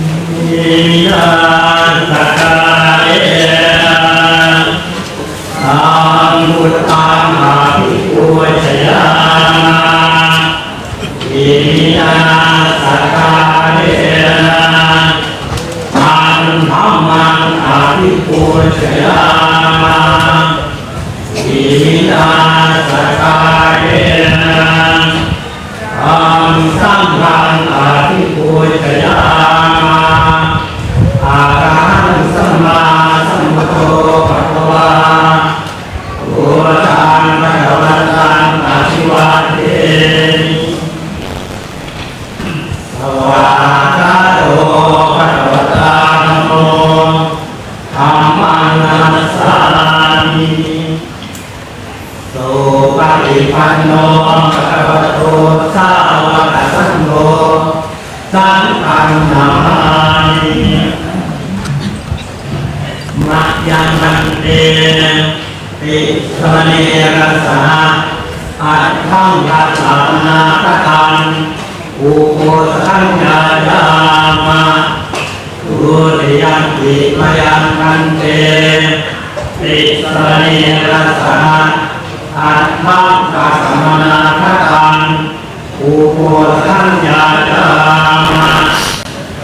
อินาสกาเออามุตตามาภิปุชยาอินาสกาเออันธรรมังอาภิปุชยาอินาสกาเออังสังฆังอาทิปุจยาการสัมมาสัมพุทโธ ภะคะวาพุทธังภะคะวันตังอาชิวาเทมิ อุโปสัญญาจามะ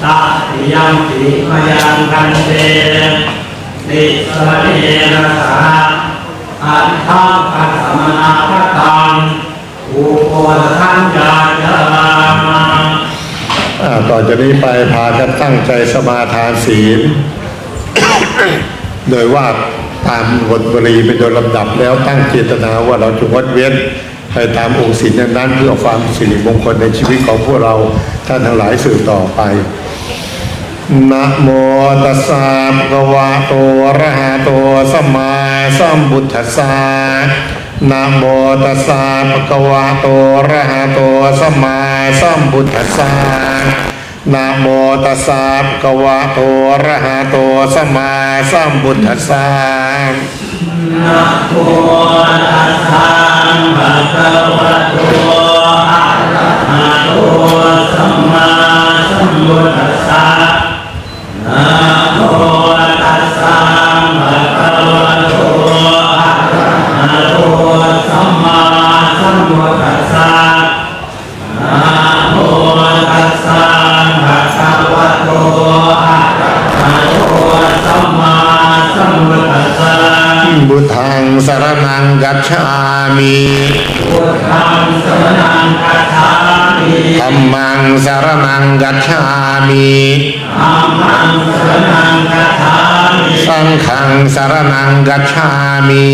ตัติยัมปิมยังกันเตติสรเนนะสหะอัตถังกัสสมนาคตังอุปสัญญาจามะอ่าต่อจากนี้ไปพากันตั้งใจสมาทานศีล โดยว่าตามบทบรีเป็นโดยลำดับแล้วตั้งเจตนาว่าเราจะงดเว้น ไปตามองค์ศีลนั้นเพื่อความสิริมงคลในชีวิตของพวกเราท่านทั้งหลายสืบต่อไปนะโมตัสสะภะคะวะโตอะระหะโตสัมมาสัมพุทธัสสะนะโมตัสสะภะคะวะโตอะระหะโตสัมมาสัมพุทธัสสะนะโมตัสสะภะคะวะโตอะระหะโตสัมมาสัมพุทธัสสะ นะโมตัสสะภะคะวะโตอะระหะโตสัม นังกัจฉามิ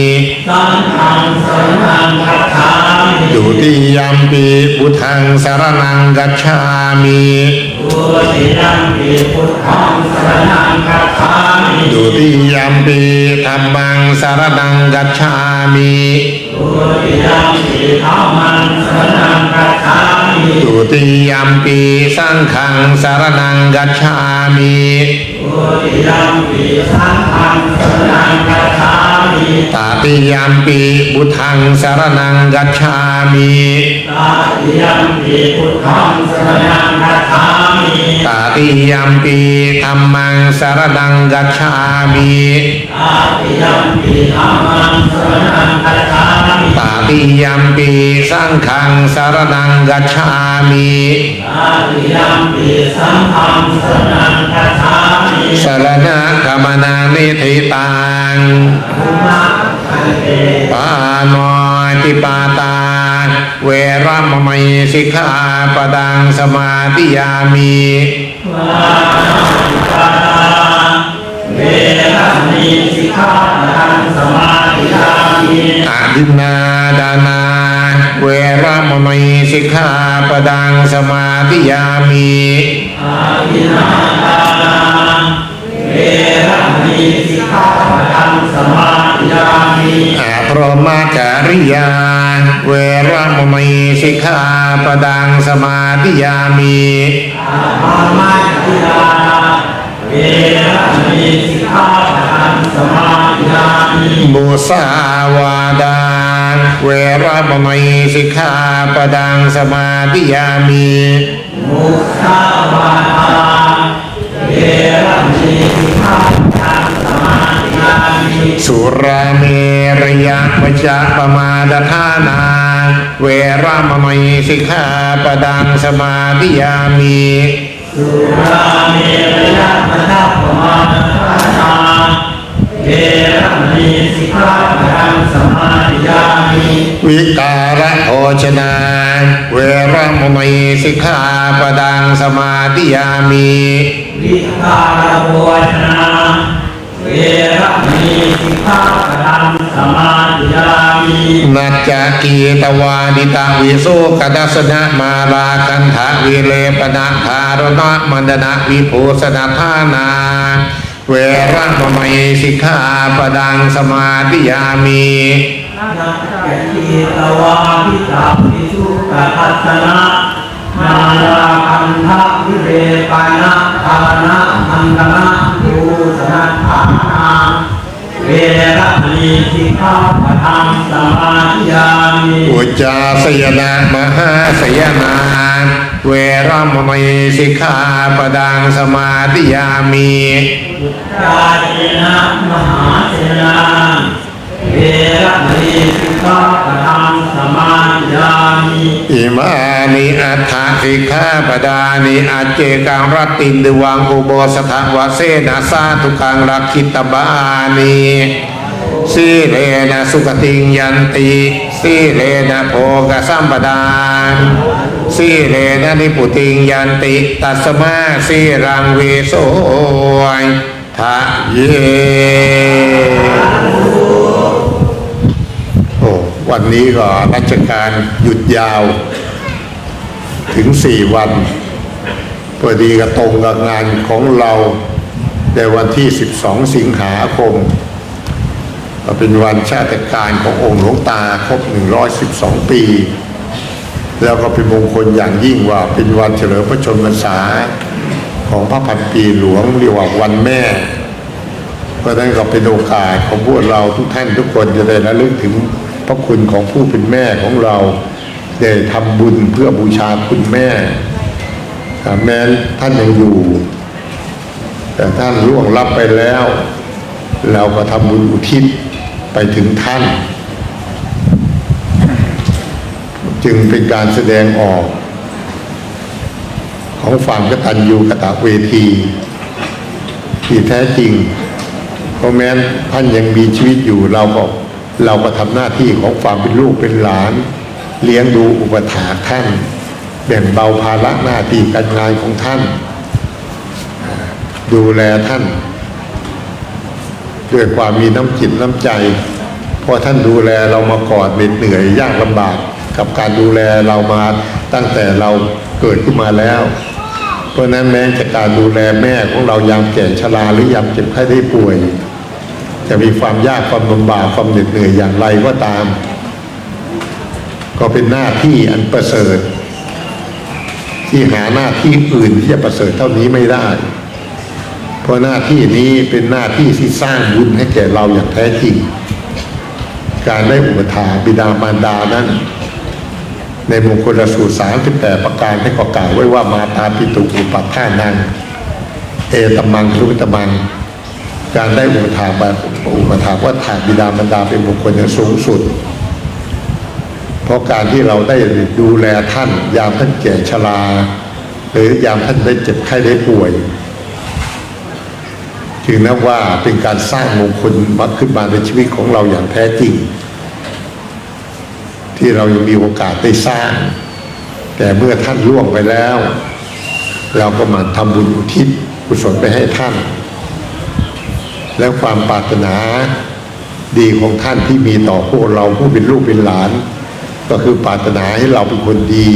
สังฆังสรณังคัจฉามิดุติยัมปีบุทังสรนังกัจฉา มิตุติยัมปิพุทธังสรณังคัจฉามิดุติยัมปีธัมมังสรนังกัจฉามิตุติยัมปิธัมมังสรณังคัจฉามิดุติยัมปีสังฆังสรนังกัจฉามิตุติยัมปิสังฆังสรณังคัจฉามิ ตาติยัมปีบุทังสรนังกัจฉามิตาติยัมปิพุทธังสรณังคัจฉามิตาติยัมปีธัมมังสรนังกัจฉามิตาติยัมปิธัมมังสรณังคัจฉามิตาติยัมปีสังฆังสรนังกัจฉามิตาติยัมปิสังฆังสรณังคัจฉามิสรณะกมนานิธิตั งภูมะคันเตปาโนติปาตา เวรมมัยสิกขาปดังสมาธิยามิวาติปาตาเวรมณีสิกขาปะทังสมาธิยามิอดินนาดานา เวรมมัยสิกขาปดังสมาธิยามิอาทินาทานา เวรมณีสิกขาปะทังสมาธิยามิอาพรหมจาริยา เวรมมัยสิกขาปดังสมาธิยามิอาภามาทิยาเวรมณีสิกขาปะทังสมาธิยามิมุสาวาดาเวรมมัยสิกขาปดังสมาธิยามิมุสาวาทาเว สุรเมรยะวจาประมาดทานา เวรามมัยสิกขาปดังสมาธิยามีสุรเมรยะวจาปมาดทานา เวรมณีสิกขาปะทังสมาธิยามิวิการะโภชนา เวรามณีสิกขาปดังสมาธิยามีวิคารโภชนา เวรมณีสิกขาปะทังสมาธิยามินัจจกีตวาดิตังวิโสกดัสนะมาลาคันทะวิเลปนะคารณะมันดนะวิภูสนาทานา เวรมณีสิกขาปดังสมาธิยามีนักเกตีตวาพิตาภิสุกทัสสนะนาลาคันทะวิเรปานะทานะอันตนะภูสนัทานา เวรมณีสิกขาปะทังสมาธิยามิอุจจาสยนะมหาสยนา เวรมณีสิกขาปดังสมาธิยามีกาเจนะมหาเจนะ เวรมณีสิกขาปะทังสมาธิยามิอิมานิอัฏฐสิกขาปดานิอัจเจกังรัตินดวังอุโบสถวเสนาสาทุกังรักขิตบานิสีเลนะสุขติงยันติสีเลนะโภกสัมปดานสีเลนะนิพุติงยันติตัสมาสีรังเวโสยทะเย วันนี้ก็ราชการหยุดยาว ถึงสี่วันพอดีก็ตรงกับงานของเราในวันที่ 12 สิงหาคมก็เป็นวันชาติการขององค์หลวงตาครบ 112 ปี แล้วก็เป็นมงคลอย่างยิ่งว่าเป็นวันเฉลิมพระชนมพรรษาของพระพันปีหลวงเรียกว่าวันแม่เพราะฉะนั้นก็เป็นโอกาสของพวกเราทุกท่านทุกคนจะได้ระลึกถึง ระคุณของผู้เป็นแม่ของเราได้ทำบุญเพื่อบูชาคุณแม่ แม้ท่านยังอยู่ แต่ท่านล่วงลับไปแล้ว เราก็ทำบุญอุทิศไปถึงท่าน จึงเป็นการแสดงออก ของความกตัญญูกตเวที ที่แท้จริงเพราะแม้ท่านยังมีชีวิตอยู่เราก็ เราก็ทำหน้าที่ของความเป็นลูกเป็นหลาน เลี้ยงดูอุปถาท่านแบ่งเบาภาระหน้าที่การงานของท่าน ดูแลท่าน ด้วยความมีน้ำจิตน้ำใจเพราะท่านดูแลเรามาก่อนเหนื่อยยากลำบากกับการดูแลเรามาตั้งแต่เราเกิดขึ้นมาแล้ว เพราะฉะนั้นแม้จะการดูแลแม่ของเรายามแก่ชราหรือยามเจ็บไข้ได้ป่วย จะมีความยากความลำบากความเหน็ดเหนื่อยอย่างไรก็ตาม ก็เป็นหน้าที่อันประเสริฐ ที่หาหน้าที่อื่นที่จะประเสริฐเท่านี้ไม่ได้ เพราะหน้าที่นี้เป็นหน้าที่ที่สร้างบุญให้แก่เราอย่างแท้จริง การได้อุปถาบิดามารดานั้น ในมงคลสูตรสามสิบแปดประการให้ก็กล่าวไว้ว่ามาตาปิตุอุปัฏฐานังเอตมังทุตมัง การได้อุปถาแบบอุปถาว่าถาบิดามารดาเป็นมงคลอย่างสูงสุด เพราะการที่เราได้ดูแลท่าน ยามท่านแก่ชราหรือยามท่านได้เจ็บไข้ได้ป่วย จึงนับว่าเป็นการสร้างมงคลมาขึ้นมาในชีวิตของเราอย่างแท้จริง ที่เรายังมีโอกาสได้สร้าง แต่เมื่อท่านล่วงไปแล้ว เราก็มาทำบุญอุทิศกุศลไปให้ท่าน แล้วความปรารถนาดีของท่านที่มีต่อพวกเราผู้เป็นลูกเป็นหลาน ก็คือปรารถนาให้เราเป็นคนดี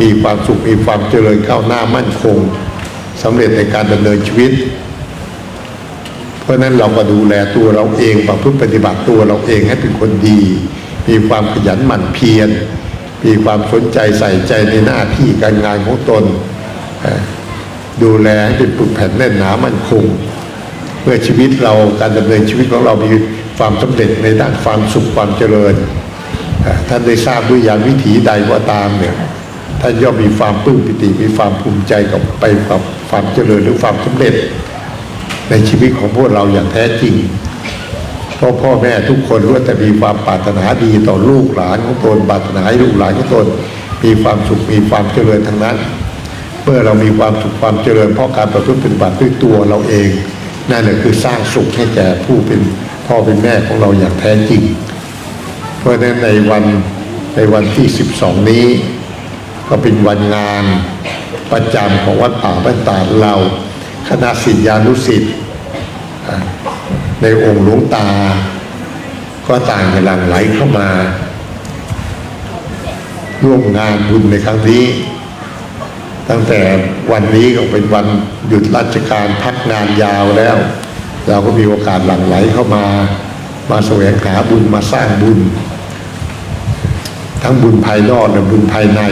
มีความสุขมีความเจริญก้าวหน้ามั่นคงสำเร็จในการดำเนินชีวิต เพราะฉะนั้นเราก็ดูแลตัวเราเองประพฤติปฏิบัติตัวเราเองให้เป็นคนดี มีความขยันหมั่นเพียรมีความสนใจใส่ใจในหน้าที่การงานของตน ดูแลให้เป็นปึกแผ่นแน่นหนามั่นคง เพื่อชีวิตเราการดำเนินชีวิตของเรามีความสำเร็จในด้านความสุขความเจริญ ท่านได้ทราบด้วยยานวิถีใดก็ตามเนี่ยท่านย่อมมีความปลื้มปิติมีความภูมิใจกับไปกับความเจริญหรือความสำเร็จ ในชีวิตของพวกเราอย่างแท้จริงเพราะพ่อแม่ทุกคนล้วนแต่มีความปรารถนาดีต่อลูกหลานของตนปรารถนาให้ลูกหลานของตนมีความสุขมีความเจริญทั้งนั้น เมื่อเรามีความสุขความเจริญเพราะการประพฤติปฏิบัติด้วยตัวเราเอง นั่นแหละคือสร้างสุขให้แก่ผู้เป็นพ่อเป็นแม่ของเราอย่างแท้จริง เพราะฉะนั้นในวันในวันที่ 12 นี้ ก็เป็นวันงานประจำของวัดป่าบ้านตาดเราคณะศิษยานุศิษย์ในองค์หลวงตา ก็ต่างกันหลั่งไหลเข้ามา ร่วมงานบุญในครั้งนี้ ตั้งแต่วันนี้ก็เป็นวันหยุดราชการพักงานยาวแล้ว เราก็มีโอกาสหลั่งไหลเข้ามา มาแสวงหาบุญมาสร้างบุญ ทั้งบุญภายนอกและบุญภายใน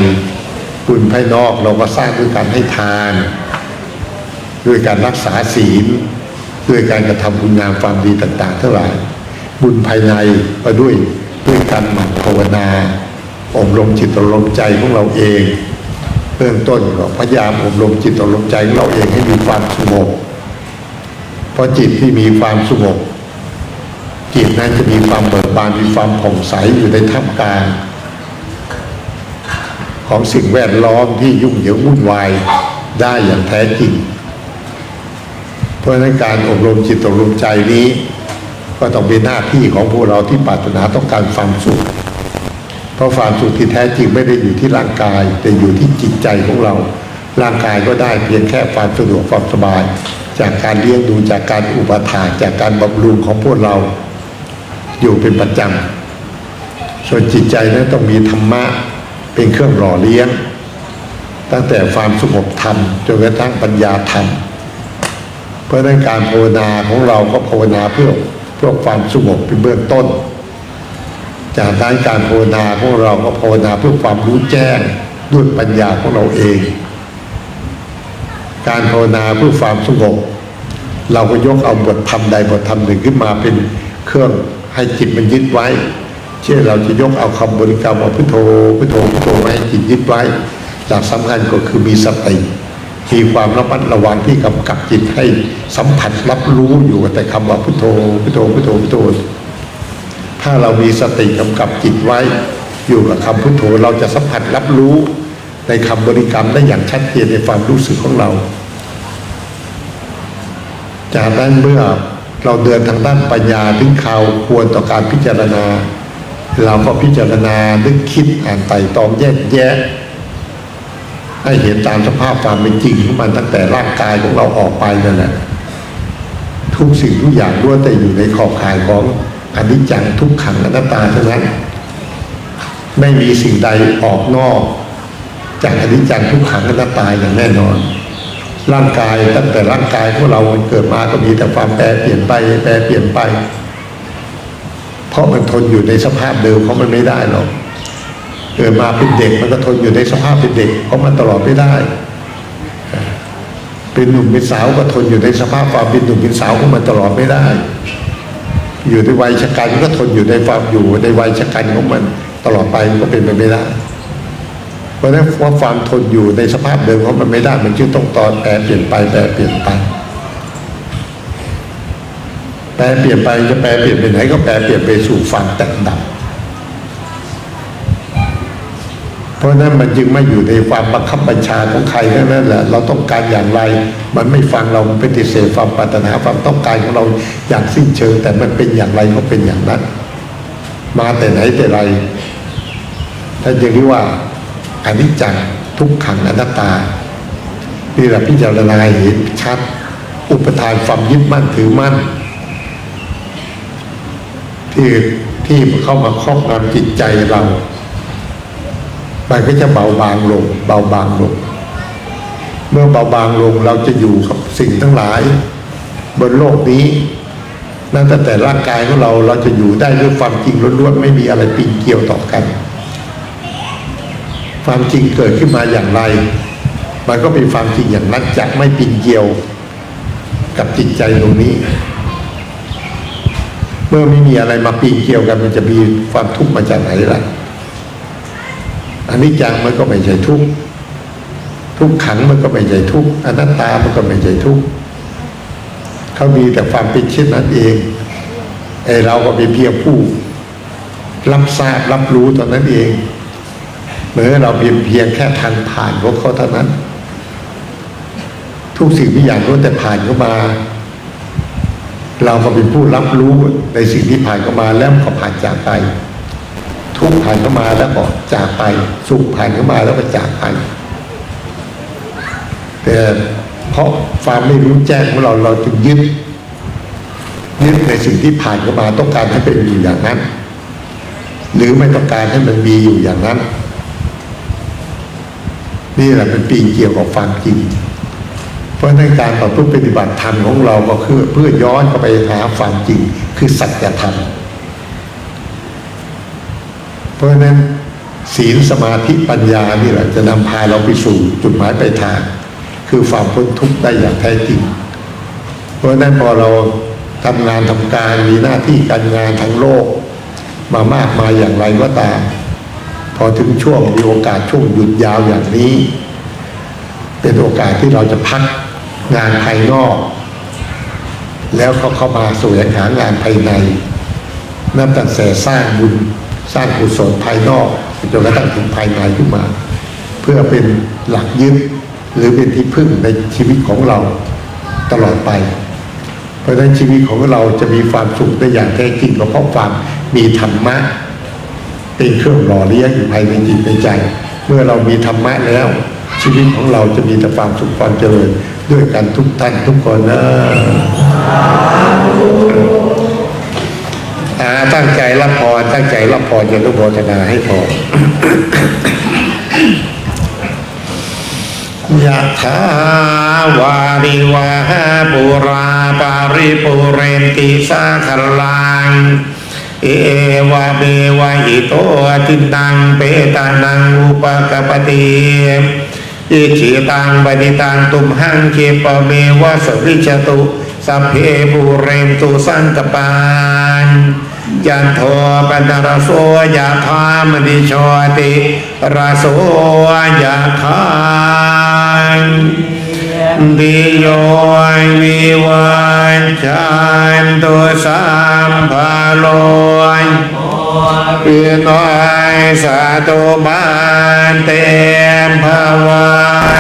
บุญภายนอกเราก็สร้างด้วยการให้ทาน ด้วยการรักษาศีล ด้วยการกระทำบุญงามความดีต่างๆทั้งหลายบุญภายในก็ด้วยด้วยการหมั่นภาวนาอบรมจิตอบรมใจของเราเอง เบื้องต้นก็พยายามอบรมจิตอบรมใจของเราเองให้มีความสงบเพราะจิตที่มีความสงบจิตนั้นจะมีความเบิกบานมีความผ่องใสอยู่ในท่ามกลางของสิ่งแวดล้อมที่ยุ่งเหยิงวุ่นวายได้อย่างแท้จริง เพราะฉะนั้นการอบรมจิตอบรมใจนี้ ก็ต้องเป็นหน้าที่ของพวกเราที่ปรารถนาต้องการความสุข เพราะความสุขที่แท้จริงไม่ได้อยู่ที่ร่างกาย แต่อยู่ที่จิตใจของเรา ร่างกายก็ได้เพียงแค่ความสะดวกความสบาย จากการเลี้ยงดูจากการอุปถาจากการบำรุงของพวกเรา อยู่เป็นประจำส่วนจิตใจนั้นต้องมีธรรมะเป็นเครื่องหล่อเลี้ยง ตั้งแต่ความสงบธรรมจนกระทั่งปัญญาธรรมเพราะฉะนั้นการภาวนาของเราก็ภาวนาเพื่อเพื่อความสงบเป็นเบื้องต้น จากนั้นการภาวนาของเราก็ภาวนาเพื่อความรู้แจ้งด้วยปัญญาของเราเอง การภาวนาเพื่อความสงบเราก็ยกเอาบทธรรมใดบทธรรมหนึ่งขึ้นมาเป็นเครื่องให้จิตมันยึดไว้ เช่นเราจะยกเอาคำบริกรรมว่าพุทโธพุทโธพุทโธไว้ให้จิตยึดไว้ หลักสำคัญก็คือมีสติมีความระมัดระวังที่กำกับจิตให้สัมผัสรับรู้อยู่แต่คำว่าพุทโธพุทโธพุทโธพุทโธ ถ้าเรามีสติกำกับจิตไว้ อยู่กับคำพุทโธเราจะสัมผัสรับรู้ในคำบริกรรมได้อย่างชัดเจนในความรู้สึกของเรา จากนั้นเมื่อเราเดินทางด้านปัญญาถึงข่าวควรต่อการพิจารณา เราก็พิจารณานึกคิดอ่านไต่ตองแยกแยะ ให้เห็นตามสภาพความเป็นจริงของมันตั้งแต่ร่างกายของเราออกไปนั่นแหละทุกสิ่งทุกอย่างล้วนแต่อยู่ในขอบข่ายของ อนิจจังทุกขังอนัตตาเท่านั้น ไม่มีสิ่งใดออกนอก จากอนิจจังทุกขังอนัตตาอย่างแน่นอน ร่างกายตั้งแต่ร่างกายของเราเกิดมาก็มีแต่ความแปรเปลี่ยนไปแปรเปลี่ยนไป เพราะมันทนอยู่ในสภาพเดิมของมันไม่ได้หรอกเกิดมาเป็นเด็กมันก็ทนอยู่ในสภาพเป็นเด็กเพราะมันตลอดไม่ได้ เป็นหนุ่มเป็นสาวก็ทนอยู่ในสภาพความเป็นหนุ่มเป็นสาวของมันตลอดไม่ได้ อยู่ในวัยชะกันก็ทนอยู่ในความอยู่ในวัยชะกันของมันตลอดไปมันก็เป็นไปไม่ได้ เพราะฉะนั้นว่าความทนอยู่ในสภาพเดิมของมันไม่ได้ มันจึงต้องตอนแปรเปลี่ยนไปแปรเปลี่ยนไปแปรเปลี่ยนไปจะแปรเปลี่ยนไปไหนก็แปรเปลี่ยนไปสู่ความแตกดับ เพราะนั้นมันจึงไม่อยู่ในความบังคับบัญชาของใครแค่นั้นแหละเราต้องการอย่างไร มันไม่ฟังเราปฏิเสธความปรารถนาความต้องการของเราอย่างสิ้นเชิง แต่มันเป็นอย่างไรก็เป็นอย่างนั้น มาแต่ไหนแต่ไรท่านจึงเรียกว่าอนิจจังทุกขังอนัตตานี่แหละพิจารณาเห็นชัด อุปทานความยึดมั่นถือมั่น ที่ที่เข้ามาครอบงำจิตใจเรา มันก็จะเบาบางลง เบาบางลง เมื่อเบาบางลงเราจะอยู่กับสิ่งทั้งหลาย บนโลกนี้นั่นแตั้งแต่ร่างกายของเราเราจะอยู่ได้ด้วยความจริงล้วนๆไม่มีอะไรปีนเกี่ยวต่อกัน ความจริงเกิดขึ้นมาอย่างไร มันก็เป็นความจริงอย่างนั้นจะไม่ปีนเกี่ยวกับจิตใจตรงนี้ เมื่อไม่มีอะไรมาปีนเกี่ยวกันมันจะมีความทุกข์มาจากไหนล่ะ อันนี้จังมันก็ไม่ใช่ทุกข์ทุกขังมันก็ไม่ใช่ทุกข์อนัตตามันก็ไม่ใช่ทุกข์เขามีแต่ความเป็นเช่นนั้นเองไอเราก็เป็นเพียงผู้รับทราบรับรู้ตอนนั้นเองเหมือนเราเพียงเพียงแค่ทางผ่านของเขาเท่านั้น ทุกสิ่งทุกอย่างล้วนแต่ผ่านเข้ามา เราก็เป็นผู้รับรู้ในสิ่งที่ผ่านเข้ามาแล้วก็ผ่านจากไป ทุกข์ผ่านเข้ามาแล้วก็จากไป สุขผ่านเข้ามาแล้วก็จากไป แต่เพราะความไม่รู้แจ้งของเราเราจึงยึดยึดในสิ่งที่ผ่านเข้ามาต้องการให้เป็นอยู่อย่างนั้น หรือไม่ต้องการให้มันมีอยู่อย่างนั้น นี่แหละเป็นปีเกี่ยวกับความจริง เพราะในการต่อตู้ปฏิบัติธรรมของเราก็คือเพื่อย้อนเข้าไปหาความจริงคือสัจธรรม เพราะฉะนั้นศีลสมาธิปัญญานี่แหละจะนำพาเราไปสู่จุดหมายปลายทาง คือความพ้นทุกข์ได้อย่างแท้จริง เพราะฉะนั้นพอเราทำงานทำการมีหน้าที่การงานทั้งโลก มามากมายอย่างไรก็ตาม พอถึงช่วงมีโอกาสช่วงหยุดยาวอย่างนี้ เป็นโอกาสที่เราจะพักงานภายนอก แล้วเขาเข้ามาสวงหางานภายในนับตั้งแต่สร้างบุญ สร้างกุศลภายนอกจนกระทั่งถึงภายในขึ้นมา เพื่อเป็นหลักยึดหรือเป็นที่พึ่งในชีวิตของเราตลอดไป เพราะฉะนั้นชีวิตของเราจะมีความสุขได้อย่างแท้จริงก็เพราะความมีธรรมะ เป็นเครื่องหล่อเลี้ยงอยู่ภายในจิตในใจ เมื่อเรามีธรรมะแล้ว ชีวิตของเราจะมีแต่ความสุขความเจริญ ด้วยกันทุกท่านทุกคนนะ ตั้งใจรับพรตั้งใจรับพรจะรุโมทนาให้พอยะถาวาริวาหาปุราปาริปุเรนติสาคลัง เอวะเมวะอิโตตินังเปตานังอุปกปปติอิจิตังปฏิตังตุมหังเกปะเมวะสริจตุ สัพเพปุเรนตุสังกปานยันโทปนรโสยะธามณิโชติรโสยะธามดิโยวิวันจันตุสัมภาโลยคือนอยสาธุบานเตมภาวา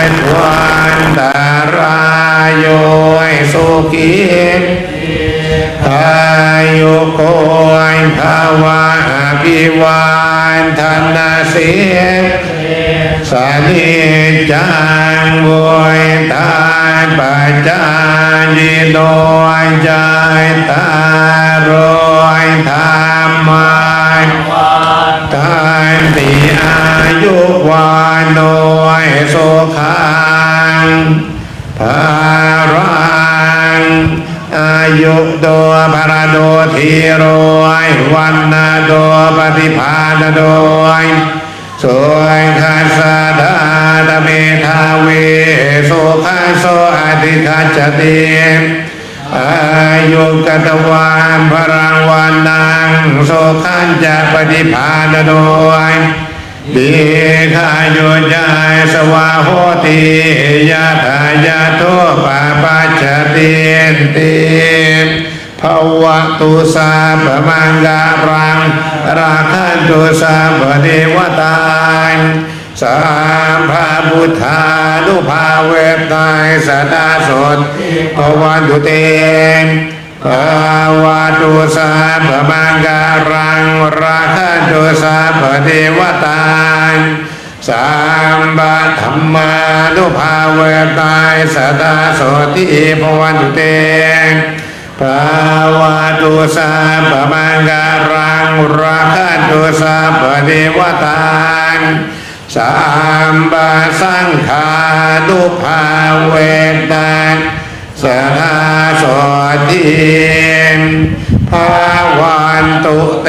นวันตารายโย สุขีอายุโกยภาวะอภิวานธนาเสียสานิจังบุยทานปัจจายิโดยใจตารอยธรรมานทานติอายุวานโดยสุขั ยุโดภรโดทีโรยวันนาโดปฏิภาณโดยสวยคัสสะดาตเมทาเวสุขัสโสอธิคัจจติอายุกตวานพรังวันนังโสขันจะปฏิภาณโดยดีขายุจายสวาโหติยะถายะโทปาปั จจตินติภวะตุสาปมังการัง ราคันตุสาปเดวตานสามพระพุทธานุภาเวทตายสดาสดภวันตุเตนภาวะตุสาปมังการัง ราคะตุสาปเทวตาน สามบาธรรมานุภาเวตายสดาโสติภวันตุเตภาวะตุสาปมังการังราคะตุสาปเทวตานสามบาสังขานุภาเวตานสหาสอดทิภาวันตุเต